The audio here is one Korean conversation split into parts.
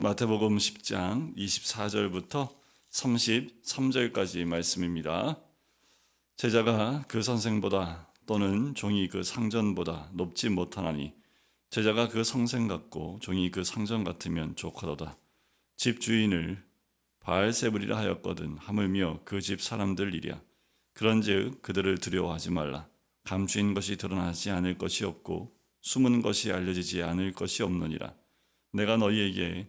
마태복음 10장 24절부터 33절까지 말씀입니다. 제자가 그 선생보다 또는 종이 그 상전보다 높지 못하나니 제자가 그 성생 같고 종이 그 상전 같으면 좋거도다. 집 주인을 바알세불이라 하였거든 하물며 그 집 사람들 일이야. 그런즉 그들을 두려워하지 말라. 감추인 것이 드러나지 않을 것이 없고 숨은 것이 알려지지 않을 것이 없느니라. 내가 너희에게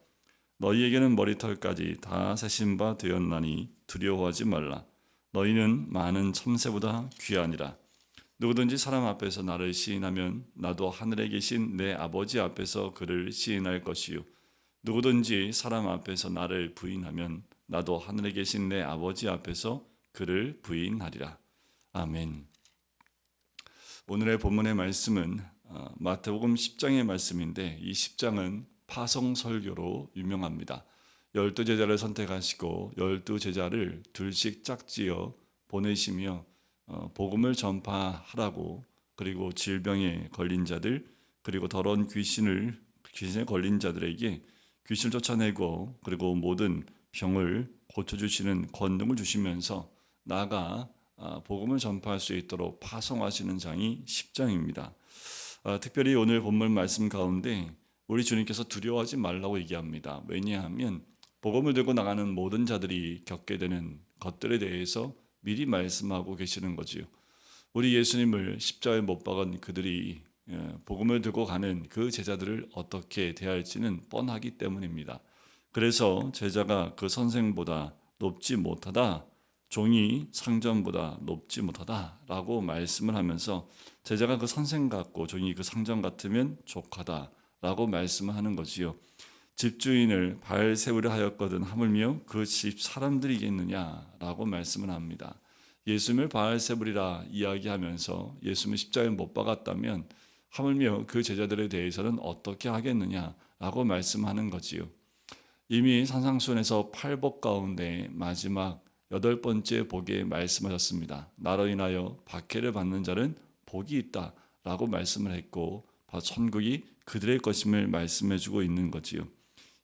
너희에게는 머리털까지 다 세신 바 되었나니 두려워하지 말라. 너희는 많은 참새보다 귀하니라. 누구든지 사람 앞에서 나를 시인하면 나도 하늘에 계신 내 아버지 앞에서 그를 시인할 것이요. 누구든지 사람 앞에서 나를 부인하면 나도 하늘에 계신 내 아버지 앞에서 그를 부인하리라. 아멘. 오늘의 본문의 말씀은 어, 마태복음 10장의 말씀인데 이 10장은 파송 설교로 유명합니다. 열두 제자를 선택하시고 열두 제자를 둘씩 짝지어 보내시며 어, 복음을 전파하라고 그리고 질병에 걸린 자들 그리고 더러운 귀신을 귀신에 걸린 자들에게 귀신을 쫓아내고 그리고 모든 병을 고쳐주시는 권능을 주시면서 나아가 아, 복음을 전파할 수 있도록 파송하시는 장이 10장입니다. 아, 특별히 오늘 본문 말씀 가운데 우리 주님께서 두려워하지 말라고 얘기합니다. 왜냐하면 복음을 들고 나가는 모든 자들이 겪게 되는 것들에 대해서 미리 말씀하고 계시는 거지요. 우리 예수님을 십자가에 못 박은 그들이 예, 복음을 들고 가는 그 제자들을 어떻게 대할지는 뻔하기 때문입니다. 그래서 제자가 그 선생보다 높지 못하다, 종이 상전보다 높지 못하다라고 말씀을 하면서 제자가 그 선생 같고 종이 그 상전 같으면 족하다 라고 말씀을 하는 거지요. 집주인을 발 세우려 하였거든 하물며 그 집 사람들이겠느냐라고 말씀을 합니다. 예수님을 바알 세불이라 이야기하면서 예수님을 십자가에 못 박았다면 하물며 그 제자들에 대해서는 어떻게 하겠느냐라고 말씀하는 거지요. 이미 산상순에서 팔복 가운데 마지막 여덟 번째 복에 말씀하셨습니다. 나로 인하여 박해를 받는 자는 복이 있다라고 말씀을 했고 천국이 그들의 것임을 말씀해주고 있는 거지요.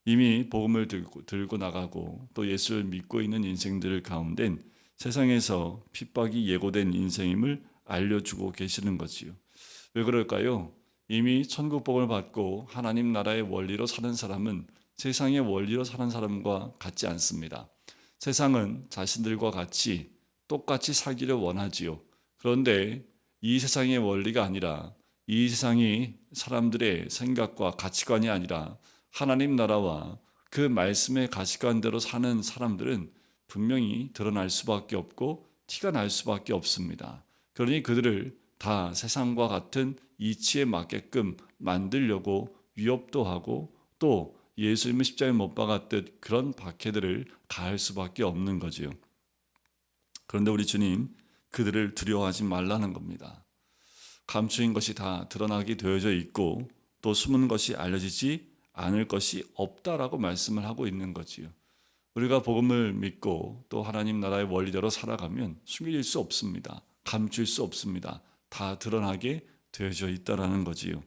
이미 복음을 들고, 들고 나가고 또 예수를 믿고 있는 인생들 가운데 세상에서 핍박이 예고된 인생임을 알려주고 계시는 거지요. 왜 그럴까요? 이미 천국 복을 받고 하나님 나라의 원리로 사는 사람은 세상의 원리로 사는 사람과 같지 않습니다. 세상은 자신들과 같이 똑같이 살기를 원하지요. 그런데 이 세상의 원리가 아니라 이 세상이 사람들의 생각과 가치관이 아니라 하나님 나라와 그 말씀의 가치관대로 사는 사람들은 분명히 드러날 수밖에 없고 티가 날 수밖에 없습니다. 그러니 그들을 다 세상과 같은 이치에 맞게끔 만들려고 위협도 하고 또 예수님을 십자가에 못 박았듯 그런 박해들을 가할 수밖에 없는 거지요. 그런데 우리 주님 그들을 두려워하지 말라는 겁니다. 감추인 것이 다 드러나게 되어져 있고 또 숨은 것이 알려지지 않을 것이 없다라고 말씀을 하고 있는 거지요. 우리가 복음을 믿고 또 하나님 나라의 원리대로 살아가면 숨길 수 없습니다. 감출 수 없습니다. 다 드러나게 되어져 있다라는 거지요.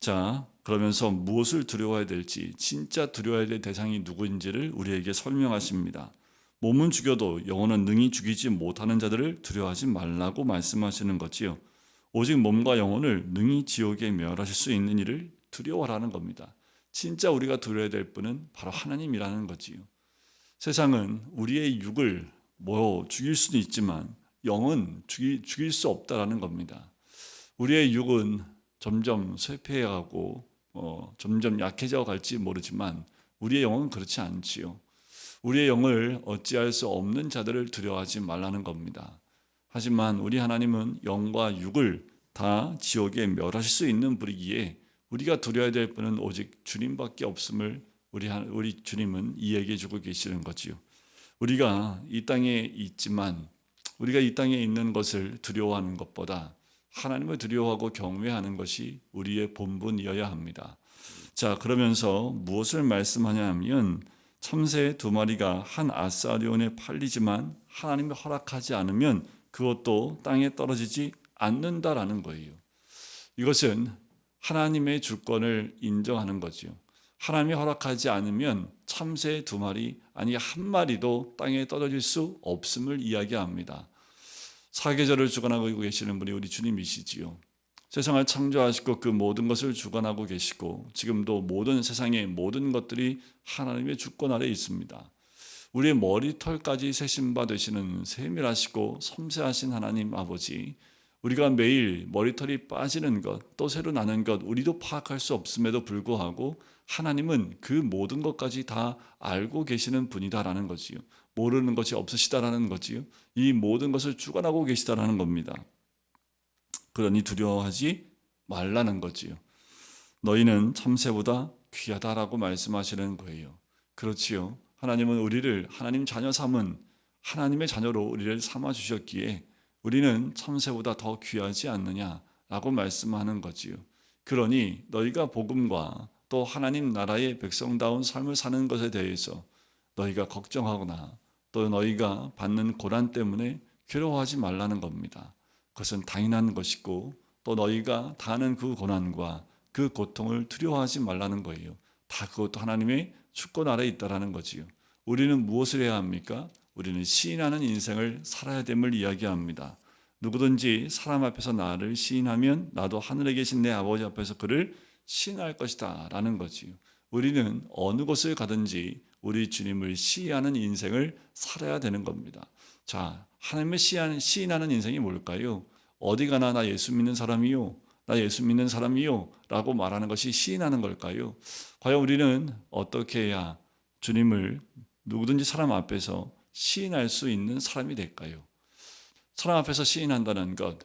자, 그러면서 무엇을 두려워해야 될지, 진짜 두려워해야 될 대상이 누구인지를 우리에게 설명하십니다. 몸은 죽여도 영혼은 능히 죽이지 못하는 자들을 두려워하지 말라고 말씀하시는 거지요. 오직 몸과 영혼을 능히 지옥에 멸하실 수 있는 일을 두려워하라는 겁니다. 진짜 우리가 두려워야 될 분은 바로 하나님이라는 거지요. 세상은 우리의 육을 뭐 죽일 수도 있지만 영은 죽이, 죽일 수 없다라는 겁니다. 우리의 육은 점점 쇠폐해가고 어, 점점 약해져 갈지 모르지만 우리의 영은 그렇지 않지요. 우리의 영을 어찌할 수 없는 자들을 두려워하지 말라는 겁니다. 하지만 우리 하나님은 영과 육을 다 지옥에 멸하실 수 있는 분이기에 우리가 두려워야 될 분은 오직 주님밖에 없음을 우리 하- 우리 주님은 이야기해 주고 계시는 거지요. 우리가 이 땅에 있지만 우리가 이 땅에 있는 것을 두려워하는 것보다 하나님을 두려워하고 경외하는 것이 우리의 본분이어야 합니다. 자, 그러면서 무엇을 말씀하냐 하면 참새 두 마리가 한 아사리온에 팔리지만 하나님이 허락하지 않으면 그것도 땅에 떨어지지 않는다라는 거예요. 이것은 하나님의 주권을 인정하는 거지요. 하나님이 허락하지 않으면 참새 두 마리 아니 한 마리도 땅에 떨어질 수 없음을 이야기합니다. 사계절을 주관하고 계시는 분이 우리 주님이시지요. 세상을 창조하시고 그 모든 것을 주관하고 계시고 지금도 모든 세상의 모든 것들이 하나님의 주권 아래 있습니다. 우리의 머리털까지 세신 바 되시는 세밀하시고 섬세하신 하나님 아버지 우리가 매일 머리털이 빠지는 것, 또 새로 나는 것, 우리도 파악할 수 없음에도 불구하고 하나님은 그 모든 것까지 다 알고 계시는 분이다라는 거지요. 모르는 것이 없으시다라는 거지요. 이 모든 것을 주관하고 계시다라는 겁니다. 그러니 두려워하지 말라는 거지요. 너희는 참새보다 귀하다라고 말씀하시는 거예요. 그렇지요. 하나님은 우리를 하나님 자녀 삼은 하나님의 자녀로 우리를 삼아 주셨기에 우리는 참새보다 더 귀하지 않느냐라고 말씀하는 거지요. 그러니 너희가 복음과 또 하나님 나라의 백성다운 삶을 사는 것에 대해서 너희가 걱정하거나 또 너희가 받는 고난 때문에 괴로워하지 말라는 겁니다. 그것은 당연한 것이고 또 너희가 다하는 그 고난과 그 고통을 두려워하지 말라는 거예요. 다 그것도 하나님의 주권 아래 있다라는 거지요. 우리는 무엇을 해야 합니까? 우리는 시인하는 인생을 살아야 됨을 이야기합니다. 누구든지 사람 앞에서 나를 시인하면 나도 하늘에 계신 내 아버지 앞에서 그를 시인할 것이다 라는 거지요. 우리는 어느 곳을 가든지 우리 주님을 시인하는 인생을 살아야 되는 겁니다. 자, 하나님을 시인, 시인하는 인생이 뭘까요? 어디 가나 나 예수 믿는 사람이요. 나 예수 믿는 사람이요. 라고 말하는 것이 시인하는 걸까요? 과연 우리는 어떻게 해야 주님을 누구든지 사람 앞에서 시인할 수 있는 사람이 될까요? 사람 앞에서 시인한다는 것,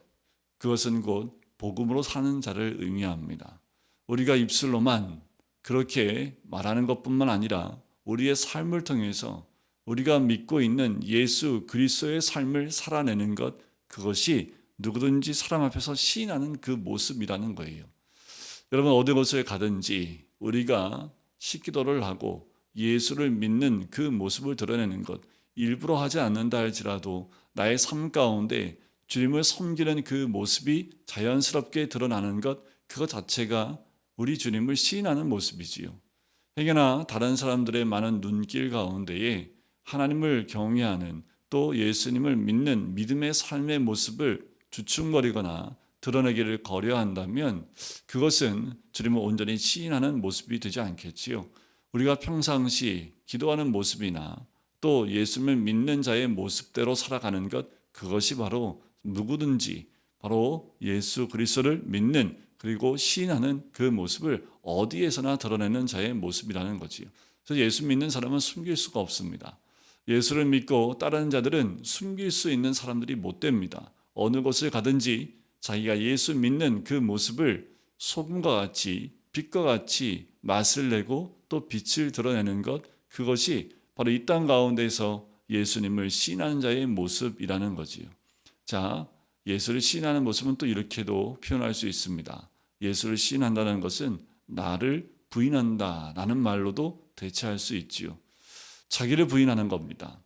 그것은 곧 복음으로 사는 자를 의미합니다. 우리가 입술로만 그렇게 말하는 것뿐만 아니라 우리의 삶을 통해서 우리가 믿고 있는 예수 그리스도의 삶을 살아내는 것, 그것이 누구든지 사람 앞에서 시인하는 그 모습이라는 거예요. 여러분 어디 곳을 가든지 우리가 식기도를 하고 예수를 믿는 그 모습을 드러내는 것 일부러 하지 않는다 할지라도 나의 삶 가운데 주님을 섬기는 그 모습이 자연스럽게 드러나는 것 그것 자체가 우리 주님을 시인하는 모습이지요. 행여나 다른 사람들의 많은 눈길 가운데에 하나님을 경외하는 또 예수님을 믿는 믿음의 삶의 모습을 주춤거리거나 드러내기를 거려한다면 그것은 주님을 온전히 시인하는 모습이 되지 않겠지요. 우리가 평상시 기도하는 모습이나 또 예수님을 믿는 자의 모습대로 살아가는 것 그것이 바로 누구든지 바로 예수 그리스도를 믿는 그리고 시인하는 그 모습을 어디에서나 드러내는 자의 모습이라는 거지요. 그래서 예수 믿는 사람은 숨길 수가 없습니다. 예수를 믿고 따르는 자들은 숨길 수 있는 사람들이 못 됩니다. 어느 곳을 가든지 자기가 예수 믿는 그 모습을 소금과 같이 빛과 같이 맛을 내고 또 빛을 드러내는 것 그것이 바로 이 땅 가운데서 예수님을 신하는 자의 모습이라는 거지요. 자, 예수를 신하는 모습은 또 이렇게도 표현할 수 있습니다. 예수를 신한다는 것은 나를 부인한다라는 말로도 대체할 수 있지요. 자기를 부인하는 겁니다.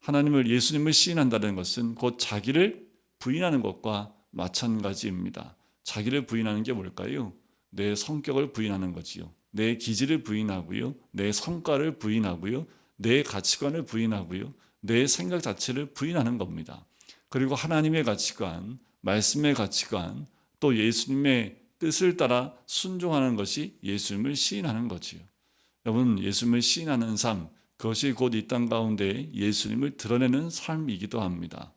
하나님을 예수님을 시인한다는 것은 곧 자기를 부인하는 것과 마찬가지입니다. 자기를 부인하는 게 뭘까요? 내 성격을 부인하는 거지요. 내 기질을 부인하고요. 내 성과를 부인하고요. 내 가치관을 부인하고요. 내 생각 자체를 부인하는 겁니다. 그리고 하나님의 가치관, 말씀의 가치관, 또 예수님의 뜻을 따라 순종하는 것이 예수님을 시인하는 거지요. 여러분, 예수님을 시인하는 삶, 그것이 곧 이 땅 가운데 예수님을 드러내는 삶이기도 합니다.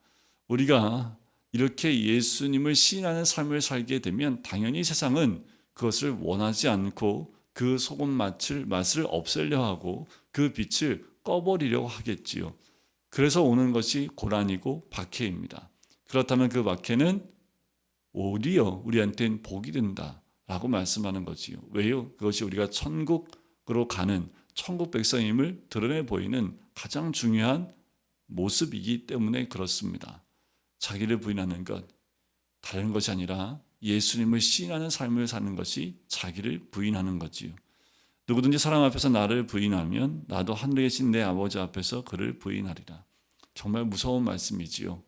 우리가 이렇게 예수님을 시인하는 삶을 살게 되면 당연히 세상은 그것을 원하지 않고 그 소금 맛을, 맛을 없애려 하고 그 빛을 꺼버리려고 하겠지요. 그래서 오는 것이 고난이고 박해입니다. 그렇다면 그 박해는 오히려 우리한테는 복이 된다라고 말씀하는 거지요. 왜요? 그것이 우리가 천국으로 가는 천국 백성임을 드러내 보이는 가장 중요한 모습이기 때문에 그렇습니다. 자기를 부인하는 것 다른 것이 아니라 예수님을 시인하는 삶을 사는 것이 자기를 부인하는 거지요. 누구든지 사람 앞에서 나를 부인하면 나도 하늘에 계신 내 아버지 앞에서 그를 부인하리라. 정말 무서운 말씀이지요.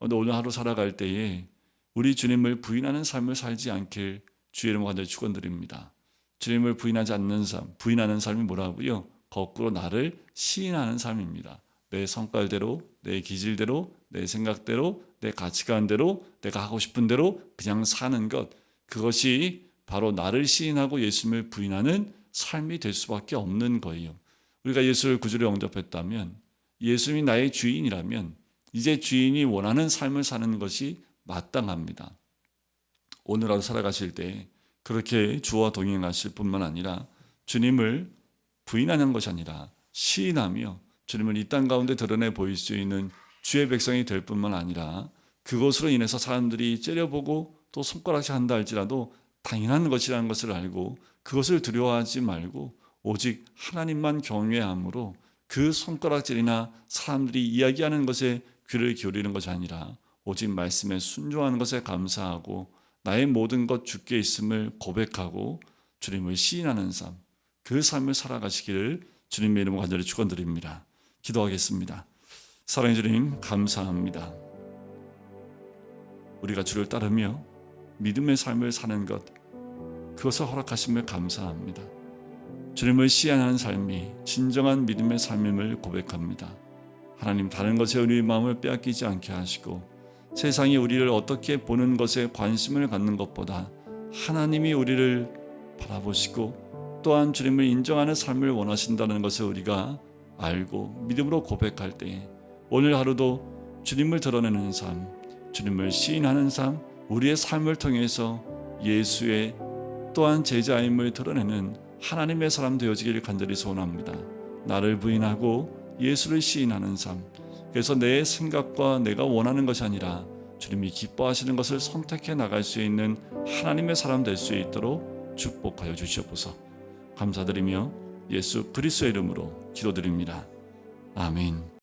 오늘 하루 살아갈 때에 우리 주님을 부인하는 삶을 살지 않길 주의 이름으로 간절히 축원드립니다. 주님을 부인하지 않는 삶, 부인하는 삶이 뭐라고요? 거꾸로 나를 시인하는 삶입니다. 내 성깔대로, 내 기질대로, 내 생각대로, 내 가치관대로, 내가 하고 싶은 대로 그냥 사는 것. 그것이 바로 나를 시인하고 예수님을 부인하는 삶이 될 수밖에 없는 거예요. 우리가 예수를 구주로 영접했다면 예수님이 나의 주인이라면 이제 주인이 원하는 삶을 사는 것이 마땅합니다. 오늘 하루 살아가실 때 그렇게 주와 동행하실 뿐만 아니라 주님을 부인하는 것이 아니라 시인하며 주님을 이 땅 가운데 드러내 보일 수 있는 주의 백성이 될 뿐만 아니라 그것으로 인해서 사람들이 째려보고 또 손가락질 한다 할지라도 당연한 것이라는 것을 알고 그것을 두려워하지 말고 오직 하나님만 경외함으로 그 손가락질이나 사람들이 이야기하는 것에 귀를 기울이는 것이 아니라 오직 말씀에 순종하는 것에 감사하고 나의 모든 것 주께 있음을 고백하고 주님을 시인하는 삶, 그 삶을 살아가시기를 주님의 이름으로 간절히 축원드립니다. 기도하겠습니다. 사랑해 주님 감사합니다. 우리가 주를 따르며 믿음의 삶을 사는 것 그것을 허락하심을 감사합니다. 주님을 시한하는 삶이 진정한 믿음의 삶임을 고백합니다. 하나님 다른 것에 우리의 마음을 빼앗기지 않게 하시고 세상이 우리를 어떻게 보는 것에 관심을 갖는 것보다 하나님이 우리를 바라보시고 또한 주님을 인정하는 삶을 원하신다는 것을 우리가 알고 믿음으로 고백할 때 오늘 하루도 주님을 드러내는 삶, 주님을 시인하는 삶, 우리의 삶을 통해서 예수의 또한 제자임을 드러내는 하나님의 사람 되어지기를 간절히 소원합니다. 나를 부인하고 예수를 시인하는 삶. 그래서 내 생각과 내가 원하는 것이 아니라 주님이 기뻐하시는 것을 선택해 나갈 수 있는 하나님의 사람 될 수 있도록 축복하여 주시옵소서. 감사드리며 예수 그리스도의 이름으로 기도드립니다. 아멘.